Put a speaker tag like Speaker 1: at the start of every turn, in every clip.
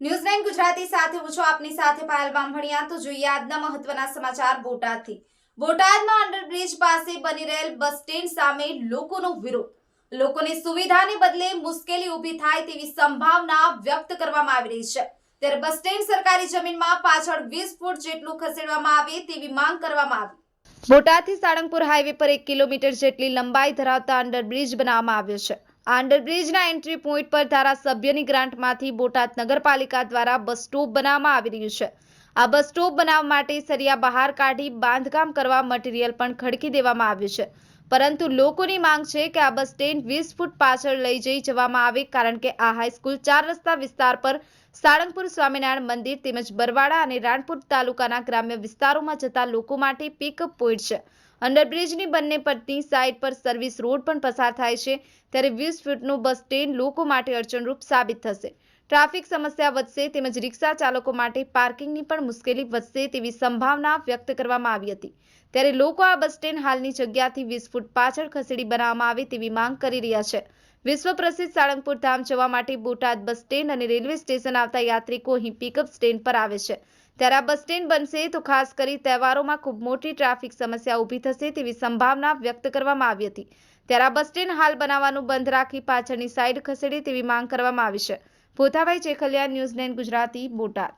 Speaker 1: News Gujarati સાથે હું છું આપની સાથે પાયલ બામભણિયા. તો જોઈએ આજના મહત્વના સમાચાર બોટાદથી. બોટાદમાં અંડરબ્રિજ પાસે બની રહેલ બસ સ્ટેન્ડ સામે લોકોનો વિરોધ. લોકોની સુવિધાને બદલે મુશ્કેલી ઊભી થાય તેવી સંભાવના વ્યક્ત કરવામાં આવી રહી છે. ત્યારે બસ સ્ટેન્ડ સરકારી જમીનમાં પાછળ વીસ ફૂટ જેટલું ખસેડવામાં આવે તેવી માંગ કરવામાં આવી. બોટાદથી સાળંગપુર હાઈવે પર એક કિલોમીટર જેટલી લંબાઈ ધરાવતા અંડરબ્રિજ બનાવવામાં આવ્યો છે. આ એન્ટ્રી પોઈન્ટ પર ધારાસભ્યની ગ્રાન્ટમાંથી બોટાદ નગરપાલિકા દ્વારા બસ સ્ટોપ બનાવવામાં આવી રહ્યું છે. આ બસ સ્ટોપ બનાવવા માટે સરિયા બહાર કાઢી બાંધકામ કરવા મટીરીયલ પણ ખડકી દેવામાં આવ્યું છે. પરંતુ લોકોની માંગ છે કે આ બસ સ્ટેન્ડ વીસ ફૂટ પાછળ લઈ જઈ જવામાં આવે કારણ કે આ હાઈસ્કૂલ ચાર રસ્તા વિસ્તાર પર સાળંગપુર સ્વામિનારાયણ મંદિર તેમજ બરવાડા અને રાણપુર તાલુકાના ગ્રામ્ય વિસ્તારોમાં જતા લોકો માટે પિકઅપ પોઈન્ટ છે. અંડરબ્રિજની બંને પટની સાઇડ પર સર્વિસ રોડ પણ પસાર થાય છે. ત્યારે વીસ ફૂટનું બસ સ્ટેન્ડ લોકો માટે અડચણરૂપ સાબિત થશે. ટ્રાફિક સમસ્યા વધશે તેમજ રિક્ષા ચાલકો માટે પાર્કિંગની પણ મુશ્કેલી વધશે તેવી સંભાવના વ્યક્ત કરવામાં આવી હતી. ત્યારે લોકો આ બસ સ્ટેન્ડ હાલની જગ્યાથી વીસ ફૂટ પાછળ ખસેડી બનાવવામાં આવે તેવી માંગ કરી રહ્યા છે. વિશ્વ પ્રસિદ્ધ સાળંગપુર ધામ જવા માટે બોટાદ બસ સ્ટેન્ડ અને રેલવે સ્ટેશન આવતા યાત્રિકો અહીં પિકઅપ સ્ટેન્ડ પર આવે છે. ત્યારે આ બસ સ્ટેન્ડ બનશે તો ખાસ કરી તહેવારોમાં ખૂબ મોટી ટ્રાફિક સમસ્યા ઊભી થશે તેવી સંભાવના વ્યક્ત કરવામાં આવી હતી. ત્યારે આ બસ સ્ટેન્ડ હાલ બનાવવાનું બંધ રાખી પાછળની સાઈડ ખસેડે તેવી માંગ કરવામાં આવી છે. Bhothabhai Chekhaliya news nine Gujarati Botad.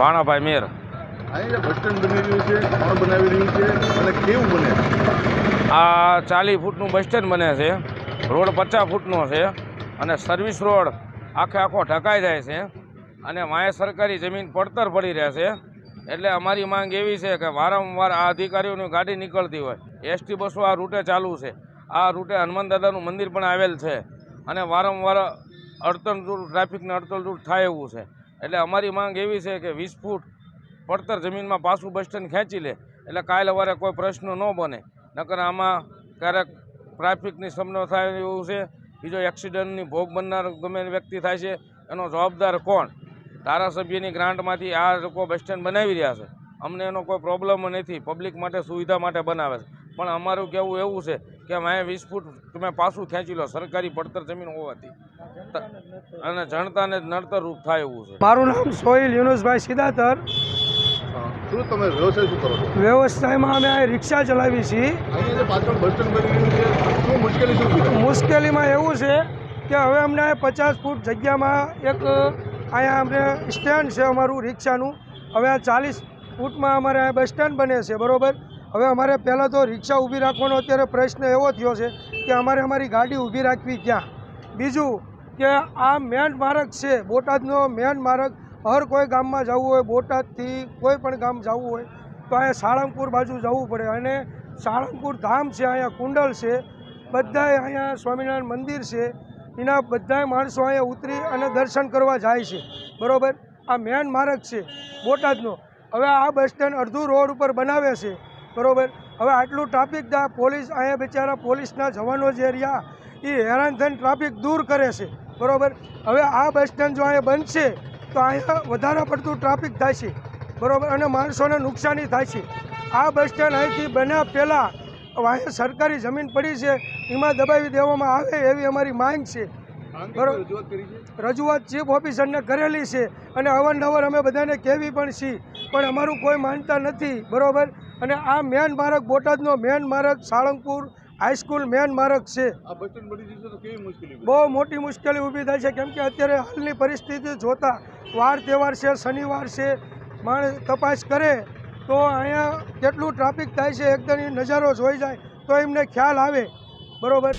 Speaker 2: Bhanabhai Mer.
Speaker 3: અહીંયા બસ સ્ટેન્ડ બની રહ્યું છે કોણ બનાવી રહ્યું છે અને કેવું બને
Speaker 2: આ ચાલીસ ફૂટનું બસ સ્ટેન્ડ બને છે રોડ પચાસ ફૂટનો છે અને સર્વિસ રોડ આખે આખો ઢકાઈ જાય છે. અને માએ સરકારી જમીન પડતર પડી રહેશે એટલે અમારી માંગ એવી છે કે વારંવાર આ અધિકારીઓની ગાડી નીકળતી હોય. એસટી બસો આ રૂટે ચાલુ છે. આ રૂટે હનુમાન દાદાનું મંદિર પણ આવેલ છે. અને વારંવાર અડચણરૂપ ટ્રાફિકને અડચણરૂપ થાય એવું છે. એટલે અમારી માંગ એવી છે કે વીસ ફૂટ પડતર જમીનમાં પાછું બસ સ્ટેન્ડ ખેંચી લે. એટલે કાલ સવારે કોઈ પ્રશ્ન ન બને. નકર આમાં ક્યારેક ટ્રાફિકની સમનો થાય એવું છે. બીજો એક્સિડન્ટની ભોગ બનનાર ગમે વ્યક્તિ થાય છે. એનો જવાબદાર કોણ? ધારાસભ્યની ગ્રાન્ટમાંથી આ લોકો બસ સ્ટેન્ડ બનાવી રહ્યા છે. અમને એનો કોઈ પ્રોબ્લેમ નથી. પબ્લિક માટે સુવિધા માટે બનાવે છે. પણ અમારું કહેવું એવું છે કે મેં વીસ ફૂટ તમે પાછું ખેંચી લો. સરકારી પડતર જમીન હોવાથી. અને જણતાને જ નડતર રૂપ થાય એવું છે.
Speaker 4: મારું નામ સોહિલ યુનુસભાઈ સિદાતર.
Speaker 3: શું તમે વ્યવસાય શું કરો છો?
Speaker 4: વ્યવસાયમાં અમે આ રિક્ષા ચલાવી છીએ.
Speaker 3: અહીંયા જે પાછળ બસ સ્ટેન્ડ બની રહ્યું છે શું મુશ્કેલી શું ઊભી થાય?
Speaker 4: મુશ્કેલીમાં એવું છે કે હવે અમને પચાસ ફૂટ જગ્યામાં એક અહીંયા અમને સ્ટેન્ડ છે અમારું રિક્ષાનું. હવે આ ચાલીસ ફૂટમાં અમારે અહીંયા બસ સ્ટેન્ડ બને છે, બરાબર? હવે અમારે પહેલાં તો રિક્ષા ઊભી રાખવાનો અત્યારે પ્રશ્ન એવો થયો છે કે અમારે અમારી ગાડી ઊભી રાખવી ક્યાં? બીજું કે આ મેન માર્ગ છે, બોટાદનો મેન માર્ગ. હર કોઈ ગામમાં જવું હોય, બોટાદથી કોઈ પણ ગામ જવું હોય, તો અહીંયા સાળંગપુર બાજુ જવું પડે. અને સાળંગપુર ધામ છે, અહીંયા કુંડલ છે. બધાય અહીંયા સ્વામિનારાયણ મંદિર છે. એના બધાય માણસો અહીંયા ઉતરી અને દર્શન કરવા જાય છે. બરાબર? આ મેન માર્ગ છે બોટાદનો. હવે આ બસ સ્ટેન્ડ અડધું રોડ ઉપર બનાવે છે. બરાબર? હવે આટલું ટ્રાફિક દા પોલીસ, અહીંયા બિચારા પોલીસના જવાનો જે રહ્યા, એ હેરાન થઈને ટ્રાફિક દૂર કરે છે. બરાબર? હવે આ બસ સ્ટેન્ડ જો અહીંયા બનશે તો અહીંયા વધારે પડતું ટ્રાફિક થાય છે. બરાબર? અને માણસોને નુકસાની થાય છે. આ બસ સ્ટેન્ડ અહીંથી બન્યા પહેલાં અહીંયા સરકારી જમીન પડી છે. એમાં દબાવી દેવામાં આવે એવી અમારી માંગ છે. બરોબર.
Speaker 3: રજૂઆત
Speaker 4: ચીફ ઓફિસરને કરેલી છે અને અવારનવાર અમે બધાને કહેવી પણ છીએ પણ અમારું કોઈ માનતા નથી બરાબર? અને આ મેન માર્ગ બોટાદનો મેન માર્ગ સાળંગપુર હાઈસ્કૂલ મેન માર્ગ છે. બહુ મોટી મુશ્કેલી ઊભી થાય છે કેમ કે અત્યારે હાલની પરિસ્થિતિ જોતા વાર તહેવાર છે શનિવાર છે માણસ તપાસ કરે તો અહીંયા કેટલું ટ્રાફિક થાય છે એકદમ નજારો જોઈ જાય તો એમને ખ્યાલ આવે. બરાબર?